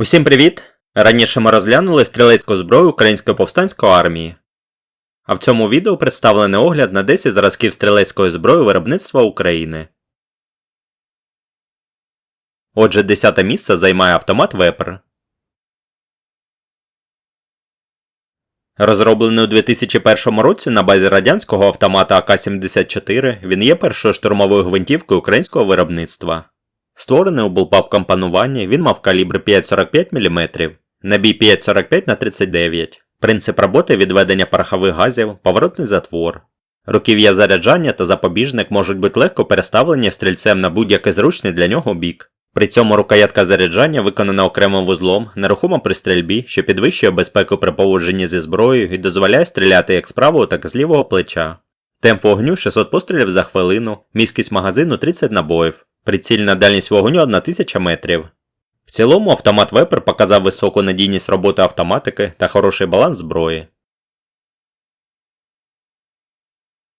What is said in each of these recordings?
Усім привіт! Раніше ми розглянули стрілецьку зброю Української повстанської армії. А в цьому відео представлений огляд на 10 зразків стрілецької зброї виробництва України. Отже, 10 місце займає автомат Вепр. Розроблений у 2001 році на базі радянського автомата АК-74, він є першою штурмовою гвинтівкою українського виробництва. Створений у булпап компонуванні, він мав калібр 5,45 мм, набій 5,45 на 39 принцип роботи відведення порохових газів, поворотний затвор. Руків'я заряджання та запобіжник можуть бути легко переставлені стрільцем на будь-який зручний для нього бік. При цьому рукоятка заряджання виконана окремим вузлом, нерухомо при стрільбі, що підвищує безпеку при поводженні зі зброєю і дозволяє стріляти як з правого, так і з лівого плеча. Темп вогню 600 пострілів за хвилину, міськість магазину 30 набоїв. Прицільна дальність вогню 1000 метрів. В цілому автомат Вепер показав високу надійність роботи автоматики та хороший баланс зброї.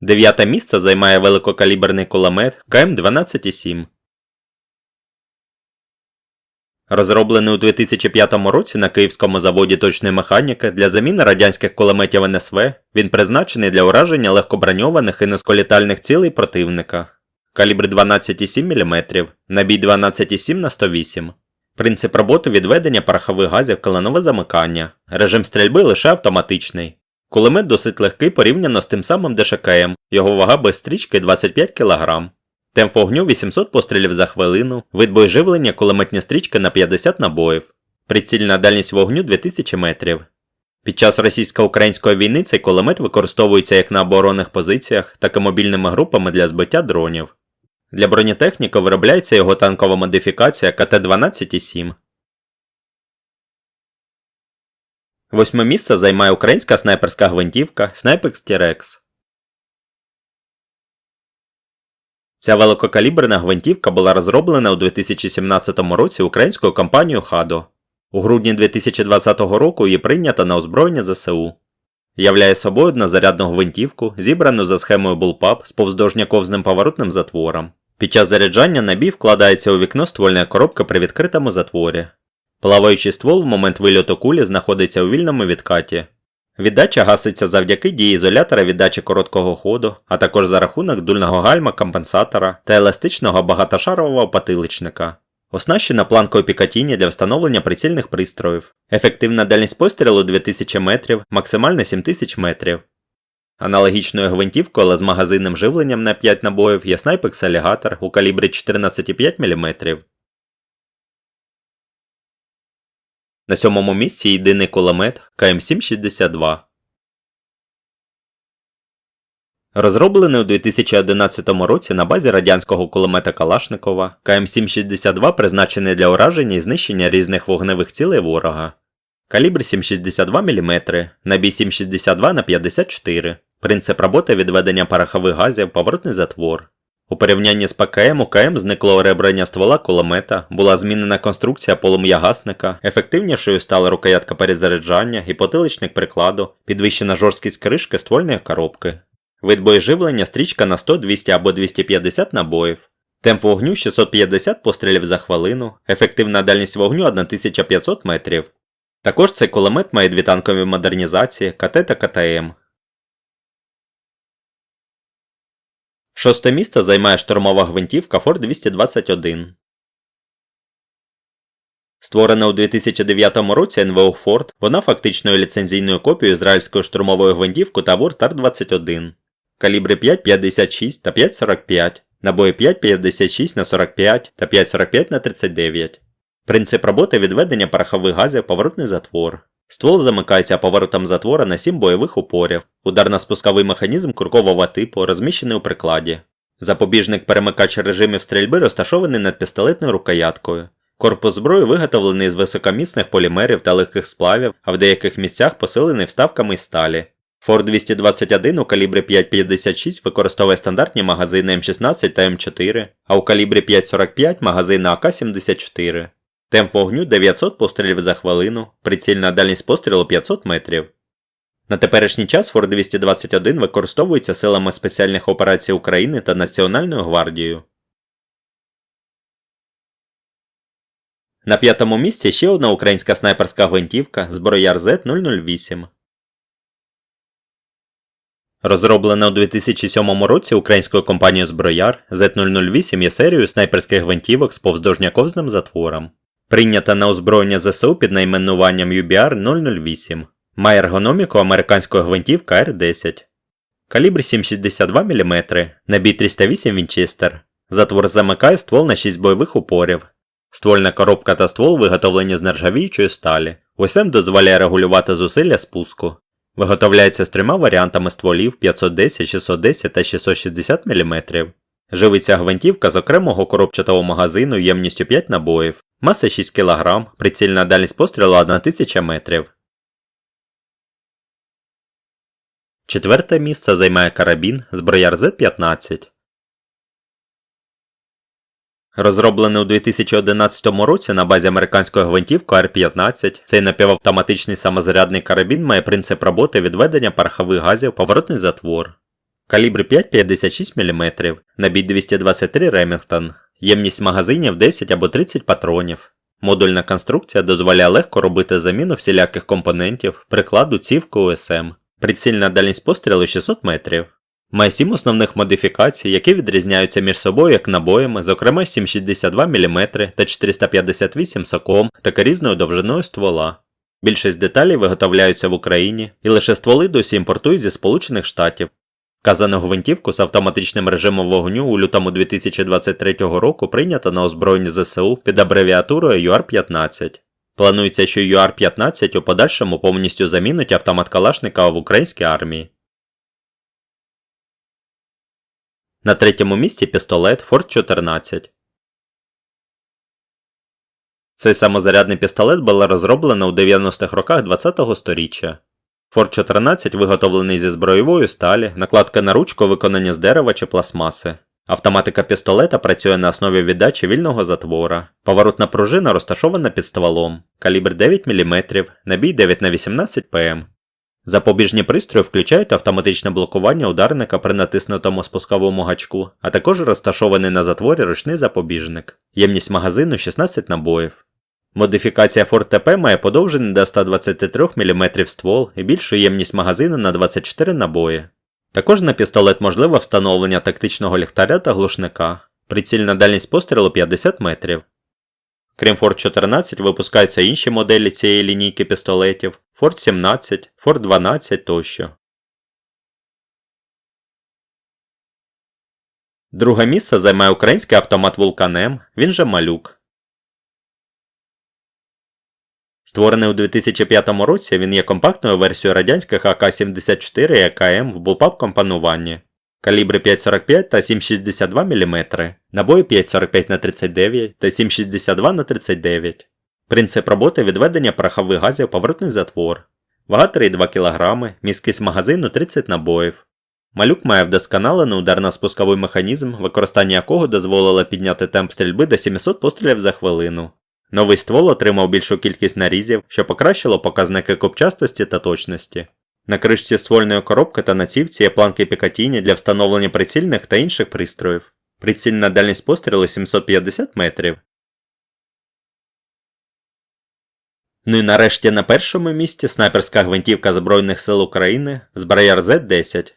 Дев'яте місце займає великокаліберний кулемет КМ-12,7. Розроблений у 2005 році на київському заводі точної механіки для заміни радянських кулеметів НСВ, він призначений для ураження легкоброньованих і низьколітальних цілей противника. Калібр 12,7 мм, набій 12,7 на 108 Принцип роботи відведення порохових газів коленове замикання. Режим стрільби лише автоматичний. Кулемет досить легкий порівняно з тим самим ДШКМ, його вага без стрічки 25 кг. Темп вогню 800 пострілів за хвилину, вид боєживлення кулеметні стрічки на 50 набоїв. Прицільна дальність вогню 2000 метрів. Під час російсько-української війни цей кулемет використовується як на оборонних позиціях, так і мобільними групами для збиття дронів. Для бронетехніки виробляється його танкова модифікація КТ-12,7. Восьме місце займає українська снайперська гвинтівка Snipex T-Rex. Ця великокаліберна гвинтівка була розроблена у 2017 році українською компанією Hado. У грудні 2020 року її прийнято на озброєння ЗСУ. Являє собою однозарядну гвинтівку, зібрану за схемою Bullpup з повздовжняковзним поворотним затвором. Під час заряджання набій вкладається у вікно ствольної коробки при відкритому затворі. Плаваючий ствол в момент вильоту кулі знаходиться у вільному відкаті. Віддача гаситься завдяки дії ізолятора віддачі короткого ходу, а також за рахунок дульного гальма компенсатора та еластичного багатошарового потиличника. Оснащена планкою Пікатіні для встановлення прицільних пристроїв. Ефективна дальність пострілу 2000 метрів, максимальна 7000 метрів. Аналогічною гвинтівкою, але з магазинним живленням на 5 набоїв є снайпекс алігатор у калібрі 14,5 мм. На сьомому місці єдиний кулемет КМ762. Розроблений у 2011 році на базі радянського кулемета Калашникова, КМ762 призначений для ураження і знищення різних вогневих цілей ворога. Калібр 7,62 мм, набій 7,62 на 54 Принцип роботи відведення порохових газів, поворотний затвор. У порівнянні з ПКМ у КМ зникло ребрання ствола кулемета, була змінена конструкція полум'ягасника, ефективнішою стала рукоятка перезаряджання і потиличник прикладу, підвищена жорсткість кришки ствольної коробки. Вид боєживлення стрічка на 100, 200 або 250 набоїв. Темп вогню 650 пострілів за хвилину, ефективна дальність вогню 1500 метрів. Також цей кулемет має дві танкові модернізації КТ та КТМ. Шосте місце займає штурмова гвинтівка Ford 221. Створена у 2009 році НВО Ford, вона фактичною ліцензійною копією ізраїльської штурмової гвинтівки Тавор Тар-21. Калібри 5,56 та 5,45, набої 5,56 на 45 та 5,45 на 39. Принцип роботи відведення порохових газів поворотний затвор. Ствол замикається поворотом затвора на 7 бойових упорів, ударно-спусковий механізм куркового типу розміщений у прикладі. Запобіжник перемикач режимів стрільби розташований над пістолетною рукояткою. Корпус зброї виготовлений з високоміцних полімерів та легких сплавів, а в деяких місцях посилений вставками із сталі. Ford 221 у калібрі 5,56 використовує стандартні магазини М16 та М4, а у калібрі 5,45 магазини АК-74. Темп вогню 900 пострілів за хвилину, прицільна дальність пострілу 500 метрів. На теперішній час Фор 221 використовується силами спеціальних операцій України та Національною гвардією. На п'ятому місці ще одна українська снайперська гвинтівка зброяр Z008. Розроблена у 2007 році українською компанією Зброяр, Z008 є серією снайперських гвинтівок з повздовжняковзним затвором. Прийнята на озброєння ЗСУ під найменуванням UBR 008. Має ергономіку американської гвинтівка R10. Калібр 7,62 мм, набій 308 Вінчестер. Затвор замикає ствол на 6 бойових упорів. Ствольна коробка та ствол виготовлені з нержавіючої сталі. ОСМ дозволяє регулювати зусилля спуску. Виготовляється з трьома варіантами стволів 510, 610 та 660 мм. Живиться гвинтівка з окремого коробчатого магазину ємністю 5 набоїв, маса 6 кг, прицільна дальність пострілу 1000 метрів. Четверте місце займає карабін зброяр Z15. Розроблений у 2011 році на базі американської гвинтівки R15, цей напівавтоматичний самозарядний карабін має принцип роботи відведення порохових газів поворотний затвор. Калібр 5,56 мм, набій 223 Ремінгтон, ємність магазинів 10 або 30 патронів. Модульна конструкція дозволяє легко робити заміну всіляких компонентів, прикладу цівку УСМ. Прицільна дальність пострілу 600 метрів. Має 7 основних модифікацій, які відрізняються між собою як набоями, зокрема 7,62 мм та 458 соком та різною довжиною ствола. Більшість деталей виготовляються в Україні, і лише стволи досі імпортують зі Сполучених Штатів. Вказану гвинтівку з автоматичним режимом вогню у лютому 2023 року прийнято на озброєння ЗСУ під абревіатурою UR-15. Планується, що UR-15 у подальшому повністю замінить автомат Калашникова в українській армії. На третьому місці пістолет Ford 14. Цей самозарядний пістолет було розроблено у 90-х роках 20-го сторіччя. Ford 14 виготовлений зі зброєвої сталі, накладка на ручку виконані з дерева чи пластмаси. Автоматика пістолета працює на основі віддачі вільного затвора. Поворотна пружина розташована під стволом. Калібр 9 мм, набій 9 на 18 ПМ. Запобіжні пристрої включають автоматичне блокування ударника при натиснутому спусковому гачку, а також розташований на затворі ручний запобіжник. Ємність магазину 16 набоїв. Модифікація Ford TP має подовжений до 123 мм ствол і більшу ємність магазину на 24 набої. Також на пістолет можливе встановлення тактичного ліхтаря та глушника. Прицільна дальність пострілу 50 метрів. Крім Ford 14, випускаються інші моделі цієї лінійки пістолетів Ford 17, Ford 12 тощо. Друге місце займає український автомат M, він же Малюк. Створений у 2005 році, він є компактною версією радянських АК-74 і АКМ в булпап компонуванні. Калібри 5,45 та 7,62 мм, набої 5,45 на 39 та 7,62 на 39 Принцип роботи відведення порохових газів поворотний затвор. Вага 3,2 кг, міськість магазину 30 набоїв. Малюк має вдосконалений ударно-спусковий механізм, використання якого дозволило підняти темп стрільби до 700 пострілів за хвилину. Новий ствол отримав більшу кількість нарізів, що покращило показники копчастості та точності. На кришці ствольної коробки та на цівці є планки Пікатіні для встановлення прицільних та інших пристроїв. Прицільна дальність пострілу 750 метрів. Ну і нарешті на першому місці снайперська гвинтівка Збройних сил України Зброяр Z10.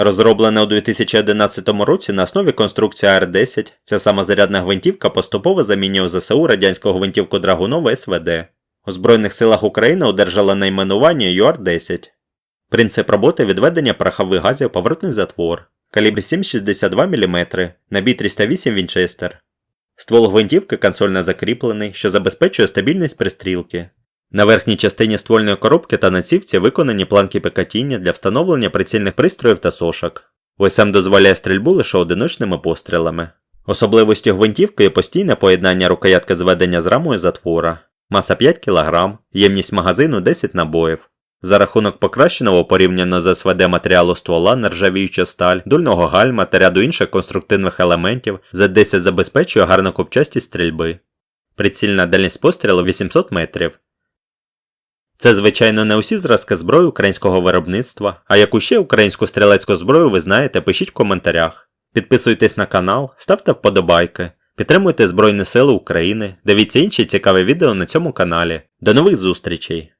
Розроблена у 2011 році на основі конструкції АР-10, ця самозарядна гвинтівка поступово замінює ЗСУ радянську гвинтівку Драгунова СВД. У Збройних силах України одержала найменування ЮАР-10. Принцип роботи відведення порохових газів поворотний затвор. Калібр 7,62 мм, набій 308 Вінчестер. Ствол гвинтівки консольно закріплений, що забезпечує стабільність пристрілки. На верхній частині ствольної коробки та на цівці виконані планки пекатіння для встановлення прицільних пристроїв та сошок. ОСМ дозволяє стрільбу лише одиночними пострілами. Особливостю гвинтівки є постійне поєднання рукоятки зведення з рамою затвора, маса 5 кг, ємність магазину 10 набоїв. За рахунок покращеного порівняно з СВД матеріалу ствола, нержавіюча сталь, дульного гальма та ряду інших конструктивних елементів, Z10 забезпечує гарну копчастість стрільби. Прицільна дальність пострілу 800 метрів. Це, звичайно, не усі зразки зброї українського виробництва, а яку ще українську стрілецьку зброю ви знаєте, пишіть в коментарях. Підписуйтесь на канал, ставте вподобайки, підтримуйте Збройні Сили України, дивіться інші цікаві відео на цьому каналі. До нових зустрічей!